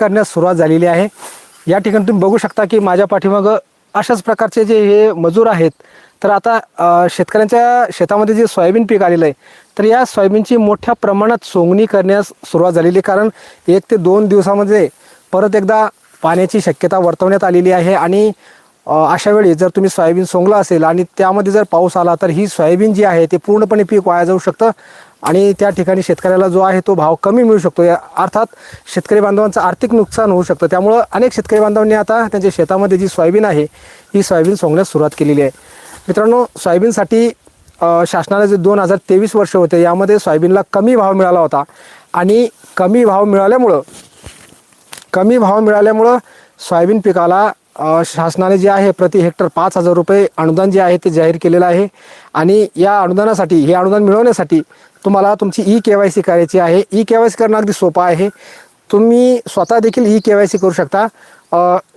करण्यास सुरुवात झालेली आहे. या ठिकाणी तुम्ही बघू शकता की माझ्या पाठीमागं अशाच प्रकारचे जे हे मजूर आहेत तर आता शेतकऱ्यांच्या शेतामध्ये जे सोयाबीन पीक आलेलं आहे तर या सोयाबीनची मोठ्या प्रमाणात सोंगणी करण्यास सुरुवात झालेली आहे. कारण एक ते दोन दिवसामध्ये परत एकदा पाण्याची शक्यता वर्तवण्यात आलेली आहे आणि अशा वेळी जर तुम्ही सोयाबीन सोंगलं असेल आणि त्यामध्ये जर पाऊस आला तर ही सोयाबीन जी आहे ते पूर्णपणे पीक वाया जाऊ शकतं. आणि त्या ठिकाणी शेतकऱ्याला जो आहे तो भाव कमी मिळू शकतो. या अर्थात शेतकरी बांधवांचं आर्थिक नुकसान होऊ शकतं. त्यामुळं अनेक शेतकरी बांधवांनी आता त्यांच्या शेतामध्ये जी सोयाबीन आहे ही सोयाबीन सोंगण्यास सुरुवात केलेली आहे. मित्रांनो सोयाबीनसाठी शासनाला जे दोन हजार तेवीस वर्ष होते यामध्ये सोयाबीनला कमी भाव मिळाला होता. आणि कमी भाव मिळाल्यामुळं कमी भाव मिळाल्यामुळं सोयाबीन पिकाला शासनाने जे आहे प्रति हेक्टर पाच हजार रुपये अनुदान जे आहे ते जाहीर केलेलं आहे. आणि या अनुदानासाठी हे अनुदान मिळवण्यासाठी तुम्हाला तुमची ई के वाय सी करायची आहे. ई के वाय सी करणं अगदी सोपं आहे. तुम्ही स्वतः देखील ई के वाय सी करू शकता.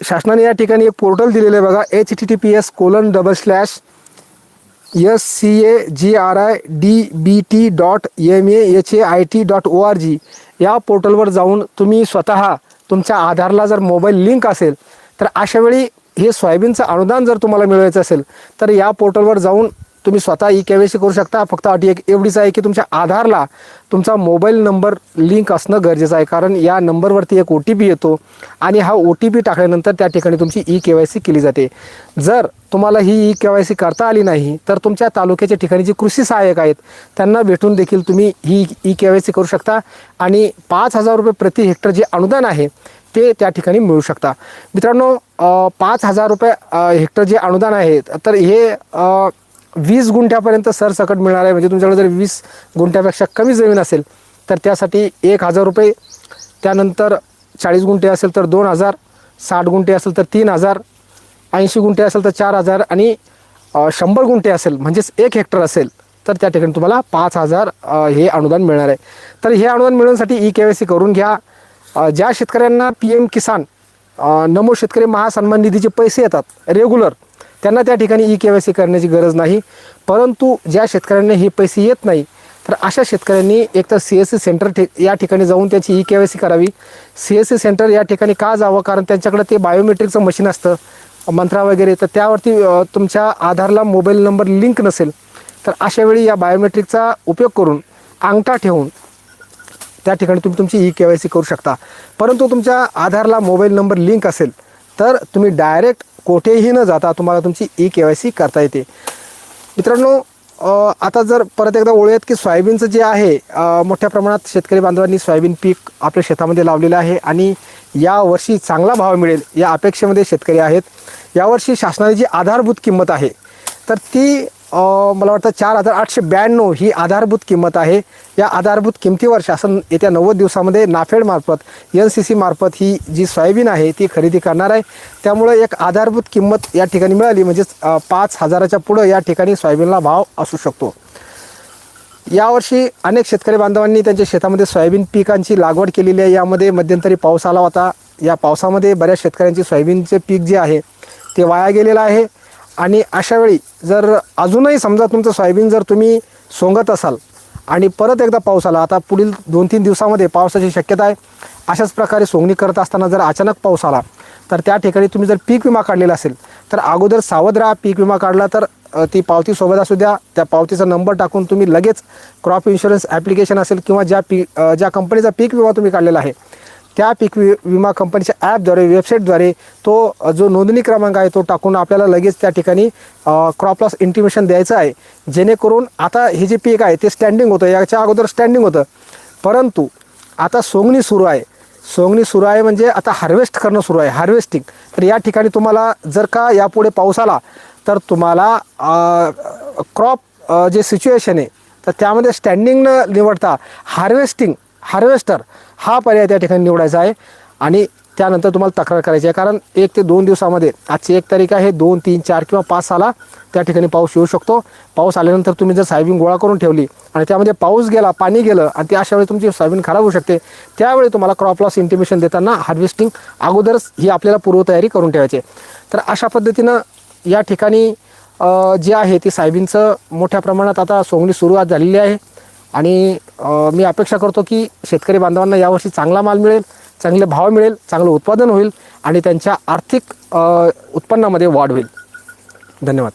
शासनाने या ठिकाणी एक पोर्टल दिलेलं आहे बघा H T T P S colon double slash S C A G R I D B T dot M A H A I T dot O R G या पोर्टलवर जाऊन तुम्ही स्वतः तुमच्या आधारला जर मोबाईल लिंक असेल तर अशा वेळी हे सोयाबीनचं अनुदान जर तुम्हाला मिळवायचं असेल तर या पोर्टलवर जाऊन तुम्ही स्वतः ई के वाय सी करू शकता. फक्त अटी एक एवढीच आहे की तुमच्या आधारला तुमचा मोबाईल नंबर लिंक असणं गरजेचं आहे. कारण या नंबरवरती एक ओ टी पी येतो आणि हा ओ टी पी टाकल्यानंतर त्या ठिकाणी तुमची ई के वाय सी केली जाते. जर तुम्हाला ही ई के वाय सी करता आली नाही तर तुमच्या तालुक्याच्या ठिकाणी जे कृषी सहाय्यक आहेत त्यांना भेटून देखील तुम्ही ही ई के वाय सी करू शकता. आणि पाच हजार रुपये प्रति हेक्टर जे अनुदान आहे ते त्या ठिकाणी मिळू शकता. मित्रांनो पाच हजार रुपये हेक्टर जे अनुदान आहे तर हे वीस गुंठ्यापर्यंत सरसकट मिळणार आहे. म्हणजे तुमच्याकडे जर वीस गुंठ्यापेक्षा कमी जमीन असेल तर त्यासाठी एक हजार रुपये त्यानंतर चाळीस गुंठे असेल तर दोन हजार साठ गुंठे असेल तर तीन हजार ऐंशी गुंठे असेल तर चार हजार आणि शंभर गुंठे असेल म्हणजेच एक हेक्टर असेल तर त्या ठिकाणी तुम्हाला पाच हजार हे अनुदान मिळणार आहे. तर हे अनुदान मिळवण्यासाठी ई के वाय सी करून घ्या. ज्या शेतकऱ्यांना पी एम किसान नमो शेतकरी महासन्मान निधीचे पैसे येतात रेग्युलर त्यांना त्या ठिकाणी ई के वाय सी करण्याची गरज नाही. परंतु ज्या शेतकऱ्यांना हे पैसे येत नाही तर अशा शेतकऱ्यांनी एकतर सी एस सी सेंटर ठे या ठिकाणी जाऊन त्याची ई के वाय सी करावी. सी एस सी सेंटर या ठिकाणी का जावं? कारण त्यांच्याकडे ते बायोमेट्रिकचं मशीन असतं मंत्रा वगैरे. तर त्यावरती तुमच्या आधारला मोबाईल नंबर लिंक नसेल तर अशावेळी या बायोमेट्रिकचा उपयोग करून अंगठा ठेवून त्या ठिकाणी तुम्ही तुमची ई के वाय सी करू शकता. परंतु तुमच्या आधारला मोबाईल नंबर लिंक असेल तर तुम्ही डायरेक्ट कोठेही न जाता तुम्हाला तुमची ई के वाय सी करता येते. मित्रांनो आता जर परत एकदा ओळूयात की सोयाबीनचं जे आहे मोठ्या प्रमाणात शेतकरी बांधवांनी सोयाबीन पीक आपल्या शेतामध्ये लावलेलं आहे आणि यावर्षी चांगला भाव मिळेल या अपेक्षेमध्ये शेतकरी आहेत. यावर्षी शासनाची जी आधारभूत किंमत आहे तर ती मला वाटतं चार हजार आठशे ब्याण्णव ही आधारभूत किंमत आहे. या आधारभूत किमतीवर शासन येत्या नव्वद दिवसामध्ये नाफेडमार्फत एन सी सी मार्फत ही जी सोयाबीन आहे ती खरेदी करणार आहे. त्यामुळे एक आधारभूत किंमत या ठिकाणी मिळाली म्हणजेच पाच हजाराच्या पुढं या ठिकाणी सोयाबीनला भाव असू शकतो. यावर्षी अनेक शेतकरी बांधवांनी त्यांच्या शेतामध्ये सोयाबीन पिकांची लागवड केलेली आहे. यामध्ये मध्यंतरी पाऊस आला होता. या पावसामध्ये बऱ्याच शेतकऱ्यांची सोयाबीनचे पीक जे आहे ते वाया गेलेलं आहे. आणि अशा वेळी जर अजूनही समजा तुमचं सोयाबीन जर तुम्ही सोंगत असाल आणि परत एकदा पाऊस आला आता पुढील दोन तीन दिवसामध्ये पावसाची शक्यता आहे अशाच प्रकारे सोंगणी करत असताना जर अचानक पाऊस आला तर त्या ठिकाणी तुम्ही जर पीक विमा काढलेला असेल तर अगोदर सावध राहा पीक विमा काढला तर ती पावती सोबत असू द्या त्या पावतीचा नंबर टाकून तुम्ही लगेच क्रॉप इन्शुरन्स ॲप्लिकेशन असेल किंवा ज्या पी ज्या कंपनीचा पीक विमा तुम्ही काढलेला आहे त्या पीक वि विमा कंपनीच्या ॲपद्वारे वेबसाईटद्वारे तो जो नोंदणी क्रमांक आहे तो टाकून आपल्याला लगेच त्या ठिकाणी क्रॉप लॉस इंटिमेशन द्यायचं आहे. जेणेकरून आता हे जे पीक आहे ते स्टँडिंग होतं. याच्या अगोदर स्टँडिंग होतं. परंतु आता सोंगणी सुरू आहे. सोंगणी सुरू आहे म्हणजे आता हार्वेस्ट करणं सुरू आहे. हार्वेस्टिंग तर या ठिकाणी तुम्हाला जर का यापुढे पाऊस आला तर तुम्हाला क्रॉप जे सिच्युएशन आहे तर त्यामध्ये स्टँडिंग न निवडता हार्वेस्टिंग हार्वेस्टर हा पर्याय त्या ठिकाणी निवडायचा आहे. आणि त्यानंतर तुम्हाला तक्रार करायची आहे. कारण एक ते दोन दिवसामध्ये आजची एक तारीख आहे दोन तीन चार किंवा पाच साला त्या ठिकाणी पाऊस येऊ शकतो. पाऊस आल्यानंतर तुम्ही जर सायबीन गोळा करून ठेवली आणि त्यामध्ये पाऊस गेला पाणी गेलं आणि ते अशा वेळी तुमची सायबीन खराब होऊ शकते त्यावेळी तुम्हाला क्रॉप लॉस इंटिमेशन देताना हार्वेस्टिंग अगोदरच ही आपल्याला पूर्वतयारी करून ठेवायची आहे. तर अशा पद्धतीनं या ठिकाणी जे आहे ते सायबीनचं मोठ्या प्रमाणात आता सोंगणी सुरुवात झालेली आहे. आणि मी अपेक्षा करतो की शेतकरी बांधवांना यावर्षी चांगला माल मिळेल चांगले भाव मिळेल चांगलं उत्पादन होईल आणि त्यांच्या आर्थिक उत्पन्नामध्ये वाढ होईल. धन्यवाद.